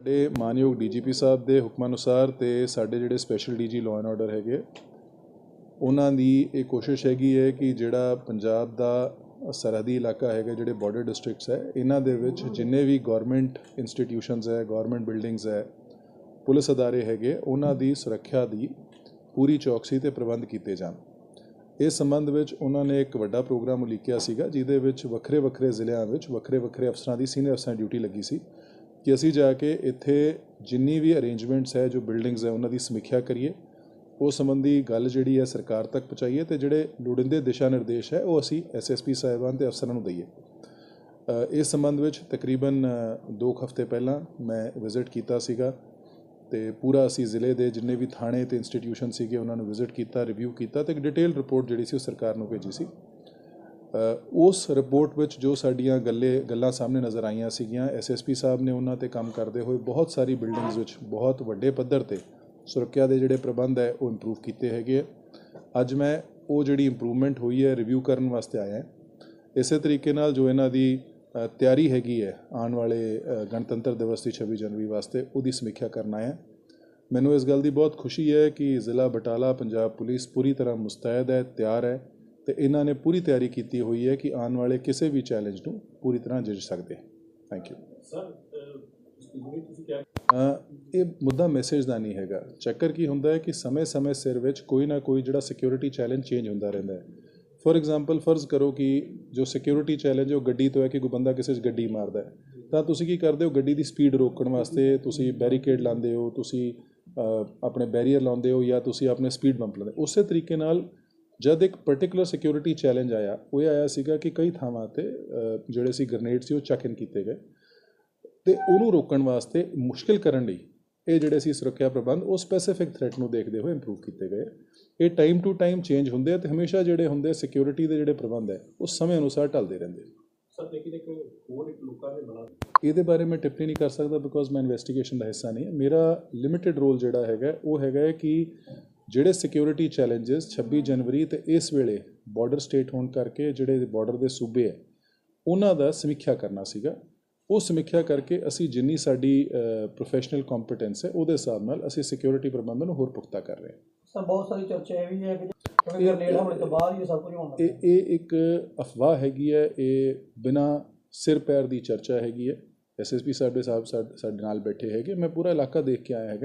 ਸਾਡੇ ਮਾਨਯੋਗ ਡੀਜੀਪੀ ਸਾਹਿਬ ਦੇ ਹੁਕਮਾਂ ਅਨੁਸਾਰ ਤੇ ਸਾਡੇ ਜਿਹੜੇ special DG law and order ਹੈਗੇ, ਉਹਨਾਂ ਦੀ ਇਹ ਕੋਸ਼ਿਸ਼ ਹੈਗੀ ਹੈ ਕਿ ਜਿਹੜਾ ਪੰਜਾਬ ਦਾ ਸਰਹੱਦੀ ਇਲਾਕਾ ਹੈਗਾ, ਜਿਹੜੇ ਬਾਰਡਰ ਡਿਸਟ੍ਰਿਕਟਸ ਹੈ, ਇਹਨਾਂ ਦੇ ਵਿੱਚ ਜਿੰਨੇ ਵੀ ਗਵਰਨਮੈਂਟ ਇੰਸਟੀਟਿਊਸ਼ਨਸ ਹੈ ਗਵਰਨਮੈਂਟ ਬਿਲਡਿੰਗਸ ਹੈ, ਪੁਲਿਸ ਅਦਾਰੇ ਹੈਗੇ, ਉਹਨਾਂ ਦੀ ਸੁਰੱਖਿਆ ਦੀ ਪੂਰੀ ਚੌਕਸੀ ਤੇ ਪ੍ਰਬੰਧ ਕੀਤੇ ਜਾਣ। ਇਸ ਸੰਬੰਧ ਵਿੱਚ ਉਹਨਾਂ ਨੇ ਇੱਕ ਵੱਡਾ ਪ੍ਰੋਗਰਾਮ ਉਲੀਕਿਆ ਸੀਗਾ, ਜਿਹਦੇ ਵਿੱਚ ਵੱਖਰੇ ਵੱਖਰੇ ਜ਼ਿਲ੍ਹਿਆਂ ਵਿੱਚ ਵੱਖਰੇ ਵੱਖਰੇ ਅਫਸਰਾਂ ਦੀ ਸੀਨੀਅਰ ਅਫਸਰਾਂ ਡਿਊਟੀ ਲੱਗੀ ਸੀ। ਕਿ ਅਸੀਂ ਜਾ ਕੇ ਇੱਥੇ ਜਿੰਨੀ ਵੀ ਅਰੇਂਜਮੈਂਟਸ ਹੈ, ਜੋ ਬਿਲਡਿੰਗਸ ਹੈ, ਉਹਨਾਂ ਦੀ ਸਮੀਖਿਆ ਕਰੀਏ। ਉਹ ਸੰਬੰਧੀ ਗੱਲ ਜਿਹੜੀ ਹੈ, ਸਰਕਾਰ ਤੱਕ ਪਹੁੰਚਾਈਏ ਤੇ ਜਿਹੜੇ ਲੋੜੀਂਦੇ ਦਿਸ਼ਾ ਨਿਰਦੇਸ਼ ਹੈ, ਉਹ ਅਸੀਂ ਐਸਐਸਪੀ ਸਾਹਿਬਾਨ ਤੇ ਅਫਸਰਾਂ ਨੂੰ ਦਈਏ। ਇਸ ਸੰਬੰਧ ਵਿੱਚ ਤਕਰੀਬਨ 2 ਹਫ਼ਤੇ ਪਹਿਲਾਂ ਮੈਂ ਵਿਜ਼ਿਟ ਕੀਤਾ ਸੀਗਾ ਤੇ ਪੂਰਾ ਅਸੀਂ ਜ਼ਿਲ੍ਹੇ ਦੇ ਜਿੰਨੇ ਵੀ ਥਾਣੇ ਤੇ ਇੰਸਟੀਟਿਊਸ਼ਨ ਸੀਗੇ, ਉਹਨਾਂ ਨੂੰ ਵਿਜ਼ਿਟ ਕੀਤਾ ਰਿਵਿਊ ਕੀਤਾ ਤੇ ਇੱਕ ਡਿਟੇਲ ਰਿਪੋਰਟ ਜਿਹੜੀ ਸੀ, ਉਹ ਸਰਕਾਰ ਨੂੰ ਭੇਜੀ ਸੀ। ਉਸ ਰਿਪੋਰਟ ਵਿੱਚ ਜੋ ਸਾਡੀਆਂ ਗੱਲੇ, ਗੱਲਾਂ ਸਾਹਮਣੇ ਨਜ਼ਰ ਆਈਆਂ ਸੀਗੀਆਂ ਐਸਐਸਪੀ ਸਾਹਿਬ ਨੇ ਉਹਨਾਂ ਤੇ ਕੰਮ ਕਰਦੇ ਹੋਏ ਬਹੁਤ ਸਾਰੀ ਬਿਲਡਿੰਗਸ ਵਿੱਚ ਬਹੁਤ ਵੱਡੇ ਪੱਧਰ ਤੇ ਸੁਰੱਖਿਆ ਦੇ ਜਿਹੜੇ ਪ੍ਰਬੰਧ ਹੈ, ਉਹ ਇੰਪਰੂਵ ਕੀਤੇ ਹੈਗੇ ਆ। ਅੱਜ ਮੈਂ ਉਹ ਜਿਹੜੀ ਇੰਪਰੂਵਮੈਂਟ ਹੋਈ ਹੈ ਰਿਵਿਊ ਕਰਨ ਵਾਸਤੇ ਆਇਆ ਇਸੇ ਤਰੀਕੇ ਨਾਲ ਜੋ ਇਹਨਾਂ ਦੀ ਤਿਆਰੀ ਹੈਗੀ ਹੈ, ਆਉਣ ਵਾਲੇ ਗਣਤੰਤਰ ਦਿਵਸ ਦੀ 26 ਜਨਵਰੀ ਵਾਸਤੇ, ਉਹਦੀ ਸਮੀਖਿਆ ਕਰਨ ਆਇਆ ਮੈਨੂੰ ਇਸ ਗੱਲ ਦੀ ਬਹੁਤ ਖੁਸ਼ੀ ਹੈ ਕਿ ਜ਼ਿਲ੍ਹਾ ਬਟਾਲਾ ਪੰਜਾਬ ਪੁਲਿਸ ਪੂਰੀ ਤਰ੍ਹਾਂ ਮੁਸਤੈਦ ਹੈ, ਤਿਆਰ ਹੈ। ਤੇ ਇਹਨਾਂ ਨੇ ਪੂਰੀ ਤਿਆਰੀ ਕੀਤੀ ਹੋਈ ਹੈ ਕਿ ਆਉਣ ਵਾਲੇ ਕਿਸੇ ਵੀ ਚੈਲੰਜ ਨੂੰ ਪੂਰੀ ਤਰ੍ਹਾਂ ਜੱਜ ਸਕਦੇ ਥੈਂਕ ਯੂ ਇਹ ਮੁੱਦਾ ਮੈਸੇਜ ਦਾ ਨਹੀਂ ਹੈਗਾ। ਚੱਕਰ ਕੀ ਹੁੰਦਾ ਹੈ ਕਿ ਸਮੇਂ-ਸਮੇਂ ਸਿਰ ਵਿੱਚ ਕੋਈ ਨਾ ਕੋਈ ਜਿਹੜਾ ਸਿਕਿਉਰਿਟੀ ਚੈਲੰਜ ਚੇਂਜ ਹੁੰਦਾ ਰਹਿੰਦਾ ਹੈ। ਫੋਰ ਐਗਜ਼ਾਮਪਲ ਫਰਜ਼ ਕਰੋ ਕਿ ਜੋ ਸਿਕਿਉਰਿਟੀ ਚੈਲੰਜ ਉਹ ਗੱਡੀ ਤੋਂ ਹੈ ਕਿ ਕੋਈ ਬੰਦਾ ਕਿਸੇ 'ਚ ਗੱਡੀ ਮਾਰਦਾ ਹੈ। ਤਾਂ ਤੁਸੀਂ ਕੀ ਕਰਦੇ ਹੋ? ਗੱਡੀ ਦੀ ਸਪੀਡ ਰੋਕਣ ਵਾਸਤੇ ਤੁਸੀਂ ਬੈਰੀਕੇਡ ਲਾਉਂਦੇ ਹੋ ਤੁਸੀਂ ਆਪਣੇ ਬੈਰੀਅਰ ਲਾਉਂਦੇ ਹੋ ਜਾਂ ਤੁਸੀਂ ਆਪਣੇ ਸਪੀਡ ਬੰਪ ਲਾਉਂਦੇ ਹੋ। ਉਸੇ ਤਰੀਕੇ ਨਾਲ ਜਦ ਇੱਕ ਪਾਰਟਿਕੂਲਰ ਸਿਕਿਉਰਿਟੀ ਚੈਲੰਜ ਆਇਆ ਉਹ ਇਹ ਆਇਆ ਸੀਗਾ ਕਿ ਕਈ ਥਾਵਾਂ ਤੇ ਜਿਹੜੇ ਸੀ ਗ੍ਰੇਨੇਡ ਸੀ ਉਹ ਚੱਕ ਇਨ ਕੀਤੇ ਗਏ ਤੇ ਉਹਨੂੰ ਰੋਕਣ ਵਾਸਤੇ ਮੁਸ਼ਕਿਲ ਕਰਨ ਲਈ ਇਹ ਜਿਹੜੇ ਸੀ ਸੁਰੱਖਿਆ ਪ੍ਰਬੰਧ ਉਹ ਸਪੈਸੀਫਿਕ ਥ੍ਰੈਟ ਨੂੰ ਦੇਖਦੇ ਹੋਏ ਇੰਪਰੂਵ ਕੀਤੇ ਗਏ। ਇਹ ਟਾਈਮ ਟੂ ਟਾਈਮ ਚੇਂਜ ਹੁੰਦੇ ਆ ਤੇ ਹਮੇਸ਼ਾ ਜਿਹੜੇ ਹੁੰਦੇ ਸਿਕਿਉਰਿਟੀ ਦੇ ਜਿਹੜੇ ਪ੍ਰਬੰਧ ਹੈ ਉਹ ਸਮੇਂ ਅਨੁਸਾਰ ਢਲਦੇ ਰਹਿੰਦੇ ਸਰ ਲੇਕਿਨ ਇੱਕ ਹੋਰ ਇੱਕ ਲੋਕਾਂ ਦੇ ਬਣਾ ਇਹਦੇ ਬਾਰੇ ਮੈਂ ਟਿੱਪਣੀ ਨਹੀਂ ਕਰ ਸਕਦਾ ਬਿਕੋਜ਼ ਮੈਂ ਇਨਵੈਸਟੀਗੇਸ਼ਨ ਦਾ ਹਿੱਸਾ ਨਹੀਂ ਹਾਂ। ਮੇਰਾ ਲਿਮਿਟਿਡ ਰੋਲ ਜਿਹੜਾ ਹੈਗਾ ਉਹ ਹੈਗਾ ਕਿ ਜਿਹੜੇ ਸਿਕਿਉਰਿਟੀ ਚੈਲੰਜਸ 26 ਜਨਵਰੀ ਤੇ ਇਸ ਵੇਲੇ ਬਾਰਡਰ ਸਟੇਟ ਹੋਣ ਕਰਕੇ ਜਿਹੜੇ ਬਾਰਡਰ ਦੇ ਸੂਬੇ ਹੈ ਉਹਨਾਂ ਦਾ ਸਮੀਖਿਆ ਕਰਨਾ ਸੀਗਾ। ਉਹ ਸਮੀਖਿਆ ਕਰਕੇ ਅਸੀਂ ਜਿੰਨੀ ਸਾਡੀ ਪ੍ਰੋਫੈਸ਼ਨਲ ਕੰਪੀਟੈਂਸ ਹੈ ਉਹਦੇ ਹਿਸਾਬ ਨਾਲ ਅਸੀਂ ਸਿਕਿਉਰਿਟੀ ਪ੍ਰਬੰਧਨ ਨੂੰ ਹੋਰ ਪੁਖਤਾ ਕਰ ਰਹੇ ਹਾਂ। ਸਰ ਬਹੁਤ ਸਾਰੀ ਚਰਚਾ ਇਹ ਵੀ ਹੈ ਕਿ ਕਿਉਂਕਿ ਗ੍ਰਨੇਡ ਹਮਲੇ ਤੋਂ ਬਾਅਦ ਹੀ ਇਹ ਸਭ ਕੁਝ ਹੋਣ। ਇਹ ਇਹ ਇੱਕ ਅਫਵਾਹ ਹੈਗੀ ਹੈ ਇਹ ਬਿਨਾ ਸਿਰ ਪੈਰ ਦੀ ਚਰਚਾ ਹੈਗੀ ਹੈ। ਐਸਐਸਪੀ ਸਾਹਿਬ ਦੇ ਸਾਹਿਬ ਸਾਡ- ਸਾਡੇ ਨਾਲ ਬੈਠੇ ਹੈਗੇ। ਮੈਂ ਪੂਰਾ ਇਲਾਕਾ ਦੇਖ ਕੇ ਆਇਆ ਹੈਗਾ।